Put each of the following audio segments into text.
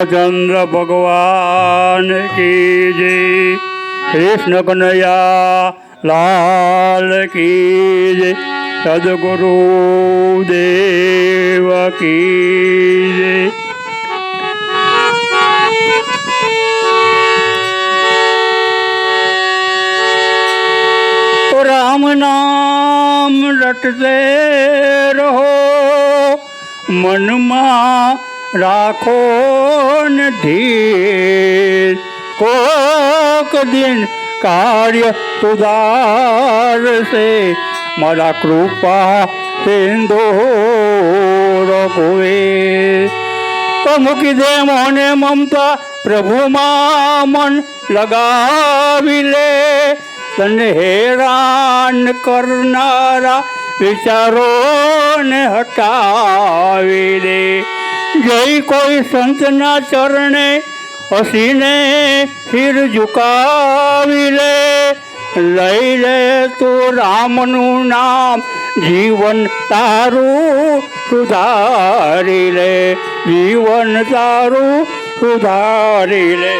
चंद्र भगवान की जय कृष्ण कन्हैया लाल की जय सदगुरु देव की जय राम नाम रटते रहो। मन मा રાખો ને ધીર કોક દિન કાર્ય સુધારશે મારા કૃપા સિંધો રઘુવે તો મૂકી દે મોને મમતા પ્રભુમાં મન લગાવી લે તને હેરાન કરનારા વિચારોને હટાવી દે જય કોઈ સંતના ચરણે હસીને શિર ઝુકાવી લે લઈ લે તું રામનું નામ, જીવન તારું સુધારી લે, જીવન તારું સુધારી લે.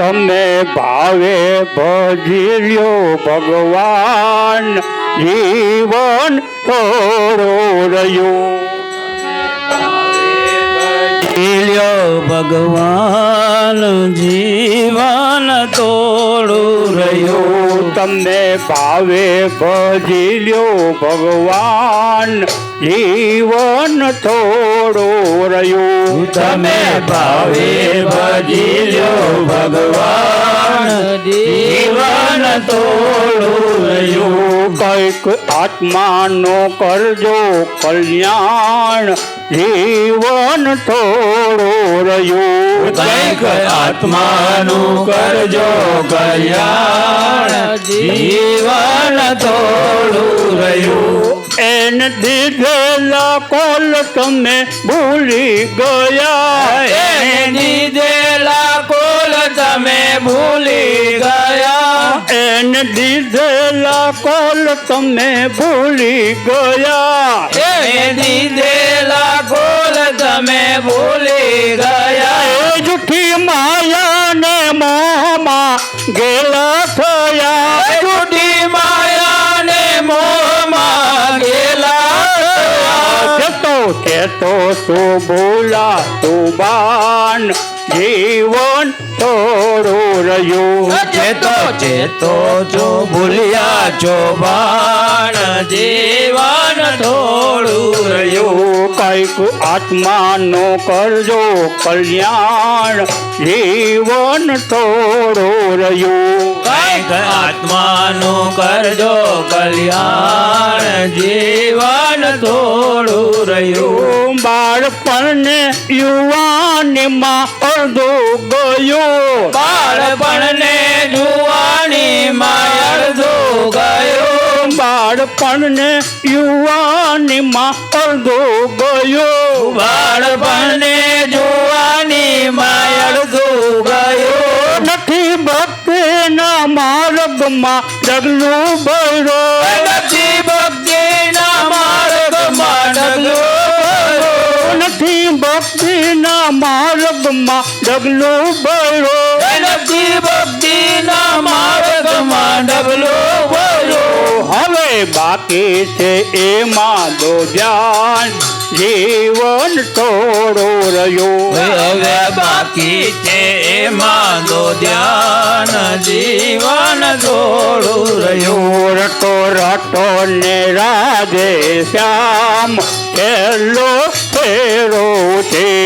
તમે ભાવે ભજી લ્યો ભગવાન જીવન થોડો રહ્યું. લ્યો ભગવાન જીવન તોડું રહ્યું. તમને ભાવે ભજી લ્યો ભગવાન જીવન થોડો રહ્યું. તમે ભાવે ભજી લો ભગવાન. જીવન થોડું રહ્યું. કંઈક આત્માનો કરજો કલ્યાણ. જીવન થોડો રહ્યું. કંઈક આત્માનું કરજો કલ્યાણ. જીવન થોડું રહ્યું. એને દીધેલા કોલ તમે ભૂલી ગયા એને દીધેલા કોલ તમે ભૂલી ગયા એને દીધેલા કોલ તમે ભૂલી ગયા એને દીધેલા કોલ તમે ભૂલી ગયા એ જૂઠી માયા ને મોહમાં ગેલા થયા જૂઠી માયાને મોહમાં કેતો તું ભૂલા તું બાન જીવન થોડું રહ્યું. તો જો ભૂલ્યા જો બાણ જીવન થોડું રહ્યું. કંઈક આત્માનો કરજો કલ્યાણ જીવન થોડું રહ્યું. કંઈક આત્માનો કરજો કલ્યાણ જીવન થોડું રહ્યું. બાળપણને યુવાનીમાં અડધું ગયું. બાળપણને बाड़पण ने युवानी माँ अड़गो गयो। बाड़पण ने जुआनी माँ अड़गो गयो। नथी भक्ति ना मार्ग माँ डगलू बड़ो नथी भक्ति ना मार्ग माँ डगलू नथी भक्ति ना मार्ग माँ डगलू बड़ो नथी भक्ति ना मार्ग माँ डगलू बड़ो બાકી છે એમાં દો ધ્યાન જીવન થોડો રહ્યો. હવે બાકી છે એમાં દો ધ્યાન જીવન થોડું રહ્યું. રટો રટો ને રાધે શ્યામ છેલ્લો ફેરો છે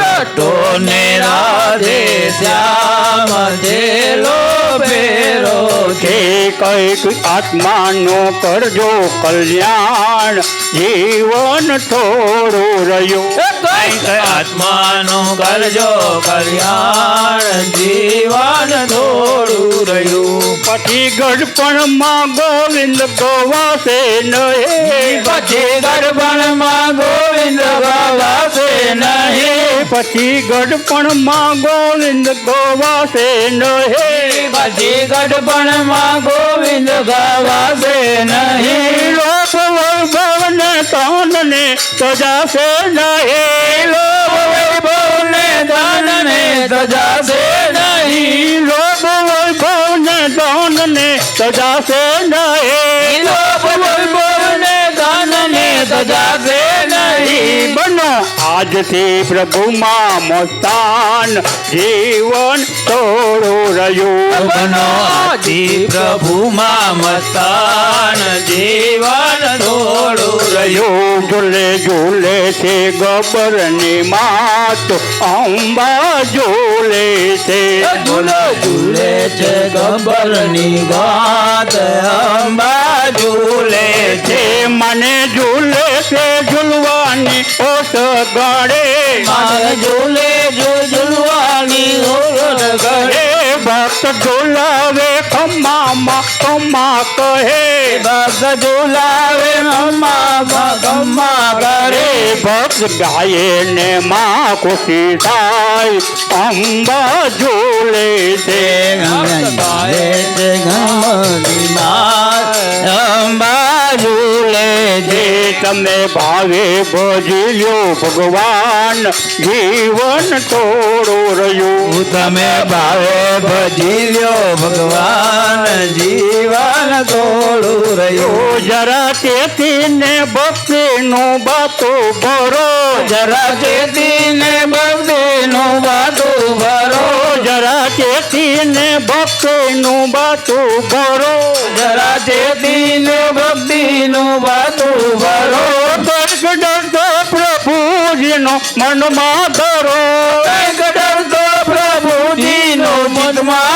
રટો ને રાધે શ્યામ જેલો ફેરો છે. કંઈક આત્માનો કરજો કલ્યાણ જીવન થોડું રહ્યું. કંઈક આત્માનો કરજો કલ્યાણ જીવન થોડું રહ્યું. પછી ગઢપણમાં ગોવિંદ ગોવાસે નહીં પછી ગરબણમાં ગોવિંદ ગાવાશે નહીં. પછી ગડપણમાં ગોવિંદ ગોવાશે નહીં. પછી ગઢપણમાં ગોવિંદ ગવાશે નહીં. લોક વૈભવને તનને સજાશે નહીં. લોક વૈભવને ધનને સજાશે નહીં. લોક વૈભવને તનને સજાશે નહીં. આજથી પ્રભુમાં મસ્તાન જીવન થોડું રહ્યું બનો આથી પ્રભુમાં મસ્તાન જીવન થોડું રહ્યું રહ્યું ઝૂલે ઝૂલે છે ગબરની માત અંબા ઝૂલે છે ઝૂલો ઝૂલે છે ગબ્બરની ગાત અંબા ઝૂલે છે જે મને ઝૂલે છે ઝૂલવાની ઓસ ગળે મારે ઝૂલે જો ઝૂલવાની ઓરડ ગળે એ ભક્ત ઝૂલાવે ખમ્મામાં ખમ્મા કહે ભક્ત ઝૂલાવે મમ્મા ગમ્મા કરે રે ભક્ત ગાયે ને માં ખુશી થાય અંબા ઝૂલે છે ગાય છે ગમની માત અંબા ઝૂલે જે તમે ભાવે ભજી લ્યો ભગવાન જીવન થોડું રહ્યું તમે ભાવે ભજી લ્યો ભગવાન જીવન રહ્યું. જરા તેથી ને ભક્તિનું બાતું ભરો. જરા તેથી ને ભક્તિ નો વાતો ભરો. જરા તેથી ને ભક્તિનું બાતું ભરો. જરા તેથી ને ભક્તિ નો વાતો ભરો. દર્શ ડરતો પ્રભુજીનો મનમાં ધરો. દર્શ ડરતો પ્રભુજીનો મનમાં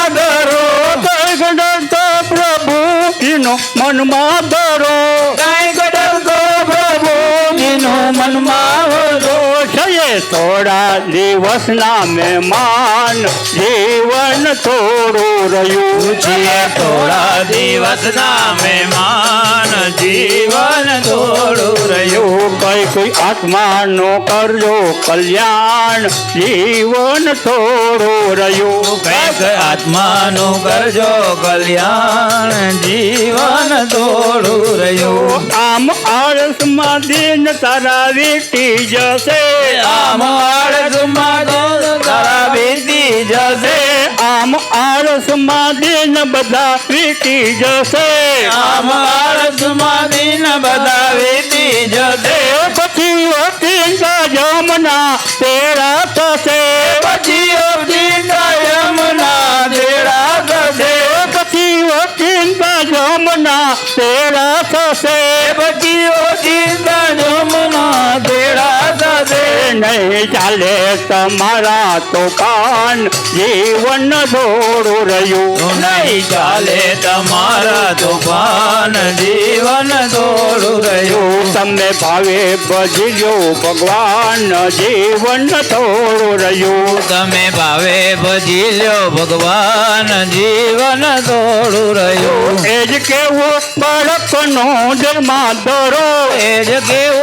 মন মাদরা થોડા દિવસના મહેમાન જીવન થોડું રહ્યું. છે થોડા દિવસના મહેમાન જીવન થોડું રહ્યું. કઈ કઈ આત્માનો કરજો કલ્યાણ જીવન થોડું રહ્યું. કંઈક આત્માનું કરજો કલ્યાણ જીવન થોડું રહ્યું. આમ આળસમાં દિન તારા વીતી જશે. આમ આળસમાં તારા વીતી જશે. આમ આળસમાં દિન બધા વીતી જશે. આમ આળસમાં દિન બધા વીતી જશે. પછી ઓછી જમના તેરા થશે. પછી જમના તેરા થશે. બચીઓ જીતા જમના તેરા થશે. નહીં ચાલે તમારા તોફાન જીવન દોડું રહ્યું. નહીં ચાલે તમારા તોફાન જીવન થોડું રહ્યું. તમને ભાવે ભજ્યો ભગવાન જીવન થોડું રહ્યું તમે ભાવે ભજી લ્યો ભગવાન જીવન થોડું રહ્યું એ જ કેવું બાળકનો જન્મા ધરો એ જ કેવું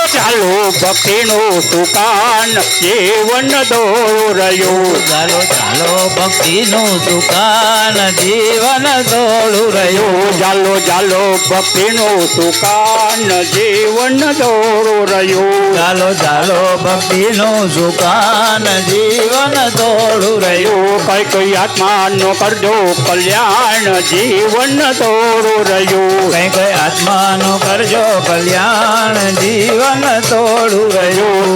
ચાલો ભક્તિનું સુકાન જીવન દોરું રહ્યું ચાલો ચાલો ભક્તિનું સુકાન જીવન થોડું રહ્યું ચાલો ચાલો ભક્તિનું સુકાન જીવન દોરું રહ્યું ચાલો ચાલો ભક્તિનું સુકાન જીવન થોડું રહ્યું કઈ કઈ આત્માનો કરજો કલ્યાણ જીવન દોરું રહ્યું કઈ કઈ આત્માનું કરજો કલ્યાણ જીવન થોડું રહ્યું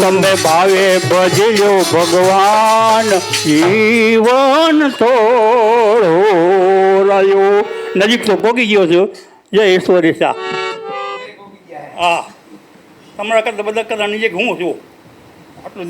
તમે ભાવે ભજ્યો ભગવાન. જીવન થોડું રહ્યો. નજીક તો પોગી ગયો છું. જય ઈશ્વરી શાહ. હા. તમારા કરતા બધા કરતા નજીક હું છું. આટલું